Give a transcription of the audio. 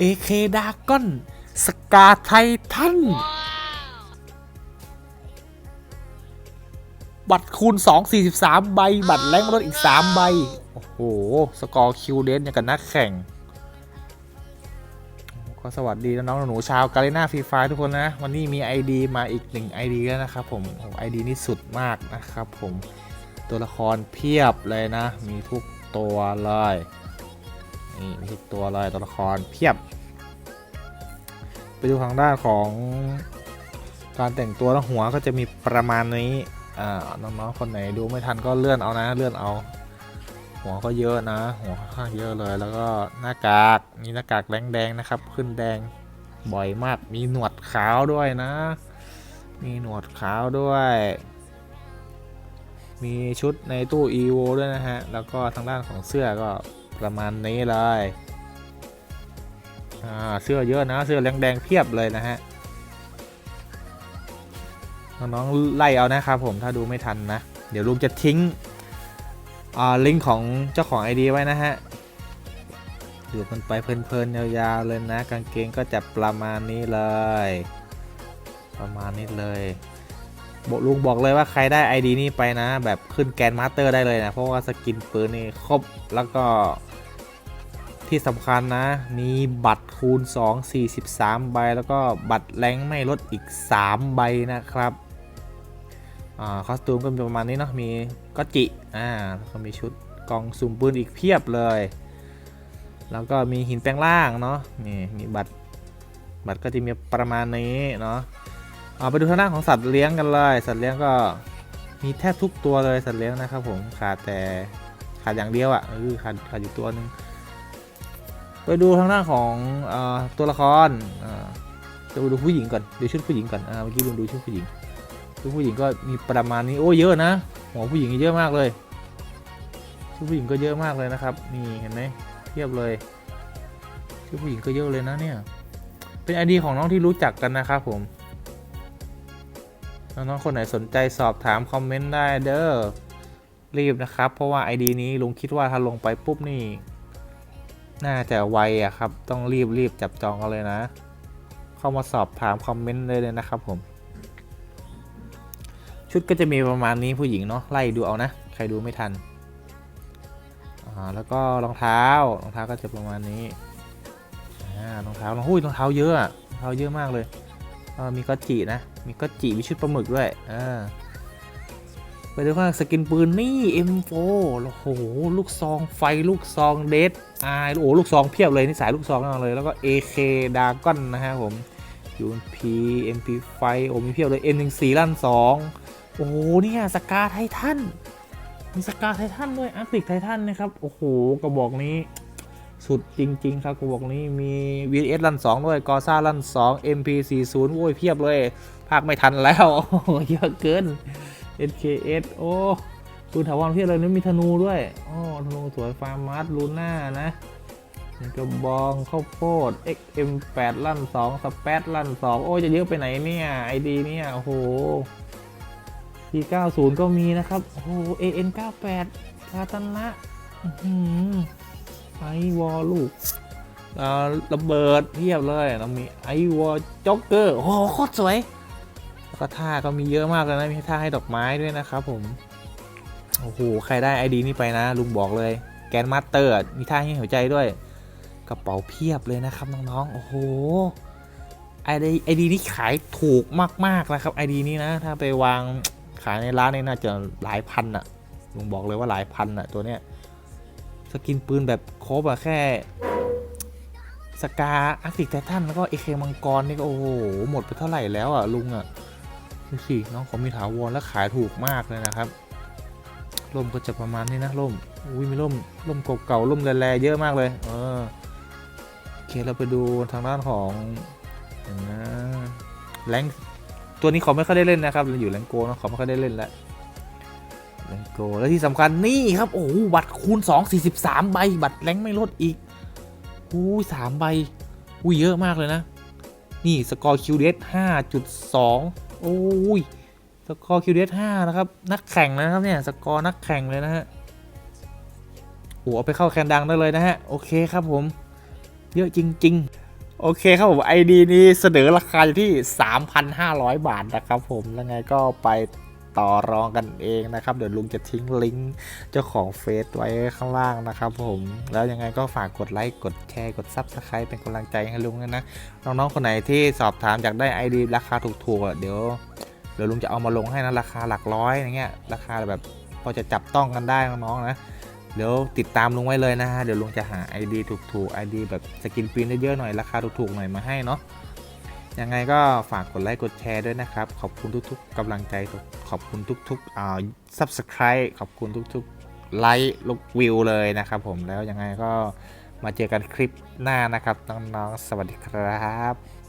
AK ดากอนสกาไททันบัตรคูณ 2 43 ใบ บัตรแรงรถอีก 3 ใบ โอ้โห สกอร์คิวเดนอย่างกับนักแข่ง ก็สวัสดีน้องๆหนูๆชาวกาเลน่าฟรีไฟทุกคนนะ วันนี้มี ID มาอีกหนึ่ง ID แล้วนะครับผมโอ้ไอดีนี่สุดมากนะครับผม ตัวละครเพียบเลยนะ มีทุกตัวเลย นี่มีทุกตัวเลยตัวละครเพียบ ไปดูทางด้านของการแต่งตัวแล้วหัวก็จะมีประมาณนี้อ่าน้องๆคนไหนดูไม่ทันก็เลื่อนเอานะเลื่อนเอา หัวก็เยอะนะ หัวค่อนข้างเยอะเลยแล้วก็หน้ากากมีหน้ากากแดงแดงๆนะครับ ขึ้นแดงบ่อยมากมีหนวดขาวด้วยนะ มีหนวดขาวด้วย มีชุดในตู้ EVO ด้วยนะฮะแล้วก็ทางด้านของเสื้อก็ ประมาณนี้เลยอ่าเสื้อเยอะนะ เสื้อแดงๆเพียบเลยนะฮะน้องๆไล่เอานะครับผมถ้าดูไม่ทันนะ เดี๋ยวลุงจะทิ้งอ่าลิงก์ของเจ้าของ ID ไว้นะฮะดูกันไปเพลินๆยาวๆเลยนะ กางเกงก็จะประมาณนี้เลย ประมาณนี้เลยบอกลุงบอกเลยว่าใครได้ ID นี้ไปนะ แบบขึ้นแกนมาสเตอร์ได้เลยนะ เพราะว่าสกินปืนนี่ครบแล้วก็ ที่สำคัญนะ มีบัตรคูณ 2 43 ใบ แล้วก็บัตรแรงไม่ลดอีก 3 ใบนะครับอ่าคอสตูมก็มีประมาณนี้เนาะมีก็จิอ่าแล้วก็มีชุดกองสุ่มปืนอีกเพียบเลย แล้วก็มีหินแปลงล่างเนาะนี่มีบัตรบัตรก็จะมีประมาณนี้เนาะเอาไปดูทางด้านของสัตว์เลี้ยงกันเลย สัตว์เลี้ยงก็มีแทบทุกตัวเลยสัตว์เลี้ยงนะครับผมขาดแต่ขาดอย่างเดียวอะ่ะเออขาดขาดอยู่ตัวหนึง ไปดูทางด้านของอตัวละครอ่าจะดูผู้หญิงก่อนดูชุดผู้หญิงก่อนเมื่อกี้ลุงดูชุดผู้หญิงชุดผู้หญิงก็มีประมาณนี้โอ้เยอะนะหัวผู้หญิงเยอะมากเลยชุดผู้หญิงก็เยอะมากเลยนะครับนี่เห็นไหมเทียบเลยชุดผู้หญิงก็เยอะเลยนะเนี่ยเป็นไอดีของน้องที่รู้จักกันนะครับผมน้องๆคนไหนสนใจสอบถามคอมเมนต์ได้เด้อรีบนะครับ เพราะว่า ID นี้ลุงคิดว่าถ้าลงไปปุ๊บนี่ น่าจะไวอะครับ ต้องรีบรีบจับจองกันเลยนะ เข้ามาสอบถามคอมเมนต์เลยเลยนะครับผม ชุดก็จะมีประมาณนี้ผู้หญิงเนาะไล่ดูเอานะ ใครดูไม่ทัน อ่าแล้วก็รองเท้ารองเท้าก็จะประมาณนี้ อ่ารองเท้ารองหุ้ยรองเท้าเยอะรองเท้าเยอะมากเลยเออมีก็จินะ มีก็จิมีชุดปลาหมึกด้วย อ่า ไปดูข้าสกินปืนนี่ M4 โอ้โห ลูกซองไฟลูกซองเดดอโอ้ลูกซองเพียบเลย นี่สายลูกซองมากเลย แล้วก็ AK ดากอนนะฮะผม UMP MP5 โอ้มีเพียบเลย M14 ลั่น2 โอ้โหเนี่ยสกาไททันมีสกาไททันด้วยอาร์ติกไททันนะครับ โอ้โห กระบอกนี้สุดจริง ๆ ครับกระบอกนี้มี VS ลั่น2 ด้วยกอซ่าลั่น 2 MP40 โอ้ยเพียบเลย ภาคไม่ทันแล้วเยอะเกิน NKS โอ้ปืนถาวรเพียบเลยนี่มีธนูด้วยโอ้ธนูสวยฟาร์มัสลูน่านะกระบองข้าวโพด XM8 ลั่น2สเปซลั่น2 โอ้จะเยอะไปไหนเนี่ยไอดีเนี่ย โอ้โห P90 ก็มีนะครับ โอ้โห AN98 คาตันละไอวอลลูกระเบิดเพียบเลยเรามีไอวอลจ็อกเกอร์ โอ้โห โคตรสวย แล้วก็ท่าก็มีเยอะมากเลยนะ มีท่าให้ดอกไม้ด้วยนะครับผม โอ้โห ใครได้ไอดีนี้ไปนะ ลุงบอกเลย แกนมาสเตอร์ มีท่าให้หัวใจด้วย กระเป๋าเพียบเลยนะครับน้องๆ โอ้โห ไอดีไอดีนี้ขายถูกมากๆนะครับไอดีนี้นะ ถ้าไปวางขายในร้านนี่น่าจะหลายพันอะลุงบอกเลยว่าหลายพันอะตัวเนี้ย สกินปืนแบบครบอะแค่สกาอาร์ติกไททันแล้วก็เอเคมังกรนี่ก็โอ้โห หมดไปเท่าไหร่แล้วอะลุงอะ ดูสิน้องเขามีถาวรและขายถูกมากเลยนะครับร่มก็จะประมาณนี้นะร่มอุ้ยมีร่มร่มเก่าๆร่มแร่ๆเยอะมากเลย เออโอเคเราไปดูทางด้านของนะแรงตัวนี้เขาไม่ค่อยได้เล่นนะครับอยู่แรงโกนะเขาไม่ค่อยได้เล่นแล้วแรงโกแล้วที่สำคัญนี่ครับโอ้บัตรคูณ 2 43 ใบ บัตรแรงไม่ลดอีกอู้สามใบอุ้ยเยอะมากเลยนะ นี่สกอร์คิวเดส5.2 โอ้ยสกอร์คิวเดส5นะครับ นักแข่งนะครับเนี่ย สกอร์นักแข่งเลยนะฮะโอ้เอาไปเข้าแคนดังได้เลยนะฮะ โอเคครับผม เยอะจริง ๆ โอเคครับผมไอดีนี้เสนอราคาอยู่ที่ 3,500 บาทนะครับผม แล้วไงก็ไป ต่อรองกันเองนะครับ เดี๋ยวลุงจะทิ้งลิงก์เจ้าของเฟซไว้ข้างล่างนะครับผม แล้วยังไงก็ฝากกดไลค์กดแชร์กด Subscribe เป็นกำลังใจให้ลุงด้วยนะน้องๆคนไหนที่สอบถามอยากได้ ID ราคาถูกๆเดี๋ยวเดี๋ยวลุงจะเอามาลงให้นะราคาหลักร้อยอย่างเงี้ยราคาแบบพอจะจับต้องกันได้น้องๆนะเดี๋ยวติดตามลุงไว้เลยนะฮะเดี๋ยวลุงจะหา ID ถูกๆ ID แบบสกินปีนเยอะๆหน่อยราคาถูกๆหน่อยมาให้เนาะ ยังไงก็ฝากกดไลค์กดแชร์ด้วยนะครับ ขอบคุณทุกๆกำลังใจ ขอบคุณทุกๆอ่า subscribe ขอบคุณทุกๆไลค์ลูกวิวเลยนะครับผมแล้วยังไงก็มาเจอกันคลิปหน้านะครับน้องๆสวัสดีครับ